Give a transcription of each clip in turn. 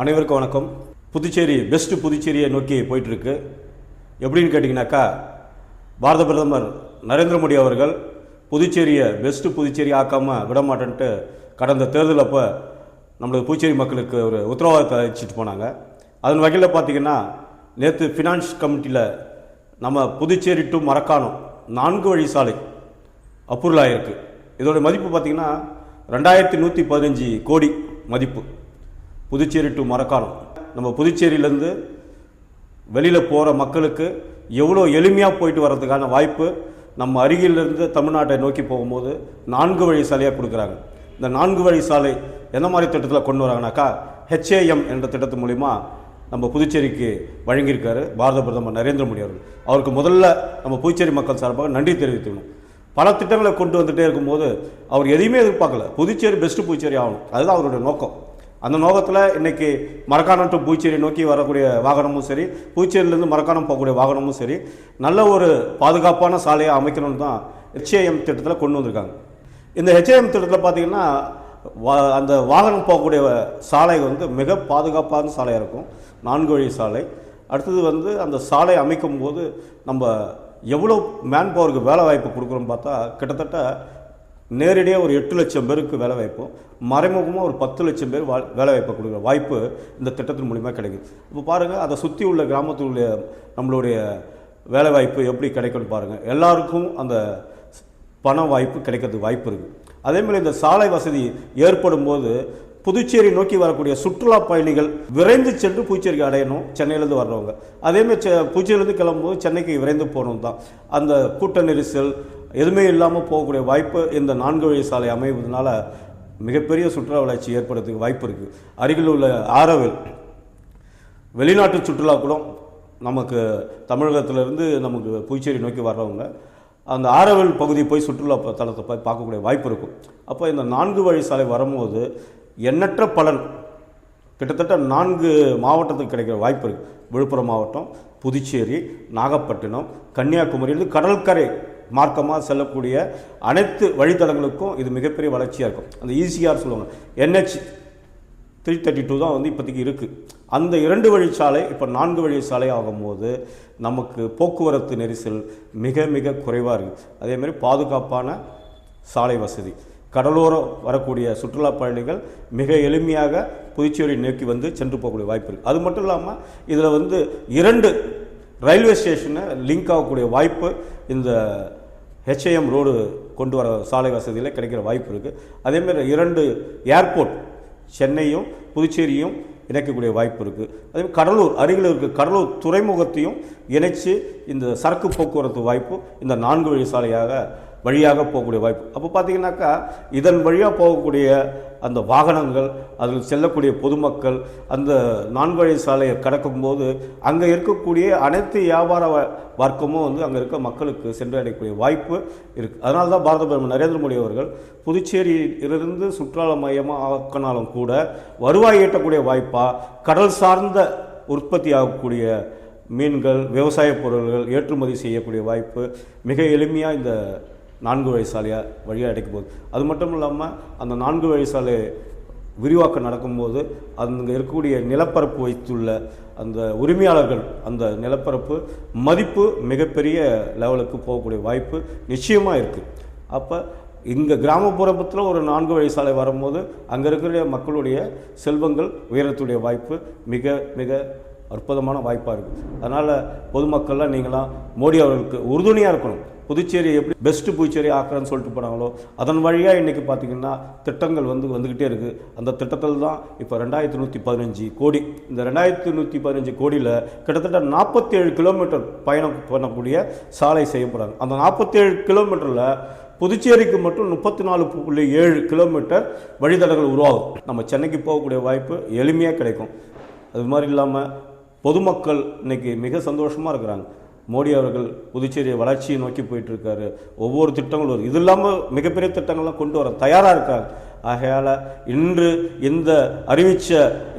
அனைவருக்கும் வணக்கம். புதுச்சேரி பெஸ்ட்டு புதுச்சேரியை நோக்கி போயிட்டுருக்கு. எப்படின்னு கேட்டிங்கனாக்கா பாரத பிரதமர் நரேந்திர மோடி அவர்கள் புதுச்சேரியை பெஸ்ட்டு புதுச்சேரி ஆக்காமல் விட மாட்டேன்ட்டு கடந்த தேர்தல் அப்போ நம்மளது புதுச்சேரி மக்களுக்கு ஒரு உத்தரவாதத்தை அளிச்சிட்டு போனாங்க. அதன் வகையில் பார்த்தீங்கன்னா நேற்று ஃபினான்ஸ் கமிட்டியில் நம்ம புதுச்சேரி டு மரக்காணம் நான்கு வழி சாலை அப்ரூவல் ஆகிருக்கு இதோட மதிப்பு பார்த்தீங்கன்னா ரெண்டாயிரத்தி நூற்றி பதினஞ்சு கோடி மதிப்பு. புதுச்சேரி டு மரக்காலம். நம்ம புதுச்சேரியிலேருந்து வெளியில் போகிற மக்களுக்கு எவ்வளோ எளிமையாக போயிட்டு வர்றதுக்கான வாய்ப்பு நம்ம அருகிலிருந்து தமிழ்நாட்டை நோக்கி போகும்போது நான்கு வழி சாலையாக கொடுக்குறாங்க. இந்த நான்கு வழி சாலை எந்த மாதிரி திட்டத்தில் கொண்டு வராங்கனாக்கா ஹெச்ஏஎம் என்ற திட்டத்து மூலிமா நம்ம புதுச்சேரிக்கு வழங்கியிருக்காரு பாரத பிரதமர் நரேந்திர மோடி அவர்கள். அவருக்கு முதல்ல நம்ம புதுச்சேரி மக்கள் சார்பாக நன்றி தெரிவித்துக்கணும். பல திட்டங்களை கொண்டு வந்துகிட்டே இருக்கும்போது அவர் எதையுமே எதிர்பார்க்கல. புதுச்சேரி பெஸ்ட்டு புதுச்சேரி ஆகணும். அதுதான் அவருடைய நோக்கம். அந்த நோக்கத்தில் இன்னைக்கு மரக்காணம் டு பூச்சேரி நோக்கி வரக்கூடிய வாகனமும் சரி பூச்சேரியிலேருந்து மரக்காணம் போகக்கூடிய வாகனமும் சரி நல்ல ஒரு பாதுகாப்பான சாலையை அமைக்கணும்னு தான் ஹெச்ஏஎம் திட்டத்தில் கொண்டு வந்திருக்காங்க. இந்த ஹெச்ஏஎம் திட்டத்தில் பார்த்தீங்கன்னா வா- அந்த வாகனம் போகக்கூடிய சாலை வந்து மிக பாதுகாப்பான சாலையாக இருக்கும். நான்கு வழி சாலை. அடுத்தது வந்து அந்த சாலை அமைக்கும் போது நம்ம எவ்வளோ மேன் பவருக்கு வேலை வாய்ப்பு கொடுக்குறோம் பார்த்தா கிட்டத்தட்ட நேரடியாக ஒரு எட்டு லட்சம் பேருக்கு வேலை வாய்ப்பும் மறைமுகமாக ஒரு பத்து லட்சம் பேர் வா வேலை வாய்ப்பை கொடுக்குற வாய்ப்பு இந்த திட்டத்தின் மூலிமா கிடைக்குது. இப்போ பாருங்கள் அதை சுற்றி உள்ள கிராமத்தில் உள்ள நம்மளுடைய வேலை வாய்ப்பு எப்படி கிடைக்கும்னு பாருங்கள் எல்லாருக்கும் அந்த பண வாய்ப்பு கிடைக்கிறதுக்கு வாய்ப்பு இருக்குது அதேமாதிரி இந்த சாலை வசதி ஏற்படும் போது புதுச்சேரி நோக்கி வரக்கூடிய சுற்றுலா பயணிகள் விரைந்து சென்று புதுச்சேரிக்கு அடையணும் சென்னையிலேருந்து வர்றவங்க. அதேமாதிரி செ புதுச்சேரியிலேருந்து கிளம்பும்போது சென்னைக்கு விரைந்து போகணும் தான் அந்த கூட்ட நெரிசல் எதுவுமே இல்லாமல் போகக்கூடிய வாய்ப்பு இந்த நான்கு வழி சாலை அமைவதனால மிகப்பெரிய சுற்றுலா வளர்ச்சி ஏற்படுறதுக்கு வாய்ப்பு இருக்குது அருகில் உள்ள ஆரவில் வெளிநாட்டு சுற்றுலா கூட நமக்கு தமிழகத்திலிருந்து நமக்கு புதுச்சேரி நோக்கி வர்றவங்க அந்த ஆரவில் பகுதி போய் சுற்றுலா தலத்தை போய் பார்க்கக்கூடிய வாய்ப்பு இருக்கும். அப்போ இந்த நான்கு வழி சாலை வரும்போது எண்ணற்ற பலன் கிட்டத்தட்ட நான்கு மாவட்டத்துக்கு கிடைக்கிற வாய்ப்பு இருக்குது விழுப்புரம் மாவட்டம் புதுச்சேரி நாகப்பட்டினம் கன்னியாகுமரியிலிருந்து கடற்கரை மார்க்கமாக செல்லக்கூடிய அனைத்து வழித்தடங்களுக்கும் இது மிகப்பெரிய வளர்ச்சியாக இருக்கும். அந்த ஈசிஆர் சொல்லுவாங்க. என்ஹெச் த்ரீ தேர்ட்டி டூ தான் வந்து இப்போதைக்கு இருக்குது அந்த இரண்டு வழிச்சாலை இப்போ நான்கு வழி சாலை ஆகும்போது நமக்கு போக்குவரத்து நெரிசல் மிக மிக குறைவாக இருக்குது அதேமாதிரி பாதுகாப்பான சாலை வசதி. கடலோரம் வரக்கூடிய சுற்றுலா பயணிகள் மிக எளிமையாக புதுச்சேரி நோக்கி வந்து சென்று போகக்கூடிய வாய்ப்பு இருக்குது அது மட்டும் இல்லாமல் இதில் வந்து இரண்டு ரயில்வே ஸ்டேஷனை லிங்க் ஆகக்கூடிய வாய்ப்பு இந்த ஹெச்ஏஎம் ரோடு கொண்டு வர சாலை வசதியில் கிடைக்கிற வாய்ப்பு இருக்குது அதேமாதிரி இரண்டு ஏர்போர்ட் சென்னையும் புதுச்சேரியும் இணைக்கக்கூடிய வாய்ப்பு இருக்குது அதே கடலூர் அருகில் இருக்க கடலூர் துறைமுகத்தையும் இணைச்சு இந்த சரக்கு போக்குவரத்து வாய்ப்பு இந்த நான்கு வழி சாலையாக வழியாக போகக்கூடிய வாய்ப்பு. அப்போ பார்த்தீங்கன்னாக்கா இதன் வழியாக போகக்கூடிய அந்த வாகனங்கள் அதில் செல்லக்கூடிய பொதுமக்கள் அந்த நான்கு வழி சாலையை கடக்கும்போது அங்கே இருக்கக்கூடிய அனைத்து வியாபார வ- வர்க்கமும் வந்து அங்கே இருக்க மக்களுக்கு சென்றடையக்கூடிய வாய்ப்பு இருக்குது அதனால தான் பாரத பிரதமர் நரேந்திர மோடி அவர்கள் புதுச்சேரியிலிருந்து சுற்றுலா மையமாக ஆக்கினாலும் கூட வருவாய் ஈட்டக்கூடிய வாய்ப்பாக கடல் சார்ந்த உற்பத்தி ஆகக்கூடிய மீன்கள் விவசாய பொருள்கள் ஏற்றுமதி செய்யக்கூடிய வாய்ப்பு மிக எளிமையாக இந்த நான்கு வழி சாலையாக வழியாக அடைக்க போகுது. அது மட்டும் இல்லாமல் அந்த நான்கு வழி சாலை விரிவாக்கம் நடக்கும்போது அங்கே இருக்கக்கூடிய நிலப்பரப்பு வைத்துள்ள அந்த உரிமையாளர்கள் அந்த நிலப்பரப்பு மதிப்பு மிகப்பெரிய லெவலுக்கு போகக்கூடிய வாய்ப்பு நிச்சயமாக இருக்குது அப்போ இங்கே கிராமப்புறத்தில் ஒரு நான்கு வழி சாலை வரும்போது அங்கே இருக்கிற மக்களுடைய செல்வங்கள் உயரத்துடைய வாய்ப்பு மிக மிக அற்புதமான வாய்ப்பாக இருக்குது அதனால் பொதுமக்கள்லாம் நீங்களாம் மோடி அவர்களுக்கு உறுதுணையாக இருக்கணும். புதுச்சேரி எப்படி பெஸ்ட்டு புதுச்சேரி ஆக்குறேன்னு சொல்லிட்டு போனாங்களோ அதன் வழியாக இன்றைக்கி பார்த்தீங்கன்னா திட்டங்கள் வந்து வந்துக்கிட்டே இருக்குது அந்த திட்டத்தில் தான் இப்போ ரெண்டாயிரத்தி நூற்றி பதினஞ்சு கோடி இந்த ரெண்டாயிரத்தி நூற்றி பதினஞ்சு கோடியில் கிட்டத்தட்ட நாற்பத்தேழு கிலோமீட்டர் பயணம் பண்ணக்கூடிய சாலை செய்யப்படுறாங்க. அந்த நாற்பத்தேழு கிலோமீட்டரில் புதுச்சேரிக்கு மட்டும் முப்பத்தி நாலு புள்ளி ஏழு கிலோமீட்டர் வழித்தடங்கள் உருவாகும். நம்ம சென்னைக்கு போகக்கூடிய வாய்ப்பு எளிமையாக கிடைக்கும். அது மாதிரி இல்லாமல் பொதுமக்கள் இன்னைக்கு மிக சந்தோஷமாக இருக்கிறாங்க. மோடி அவர்கள் புதுச்சேரியை வளர்ச்சியை நோக்கி போயிட்டுருக்காரு. ஒவ்வொரு திட்டங்களும் இது இல்லாமல் மிகப்பெரிய திட்டங்கள்லாம் கொண்டு வர தயாராக இருக்காங்க ஆகையால் இன்று இந்த அறிவிச்ச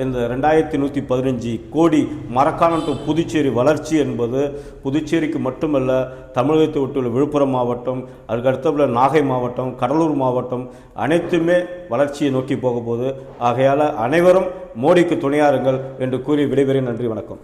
இந்த ரெண்டாயிரத்தி நூற்றி பதினஞ்சு கோடி மரக்கான டு புதுச்சேரி வளர்ச்சி என்பது புதுச்சேரிக்கு மட்டுமல்ல தமிழகத்தை விட்டுள்ள விழுப்புரம் மாவட்டம் அதுக்கு நாகை மாவட்டம் கடலூர் மாவட்டம் அனைத்துமே வளர்ச்சியை நோக்கி போக போகுது. ஆகையால் அனைவரும் மோடிக்கு துணையாருங்கள் என்று கூறி விடைபெறுகிறேன். நன்றி வணக்கம்.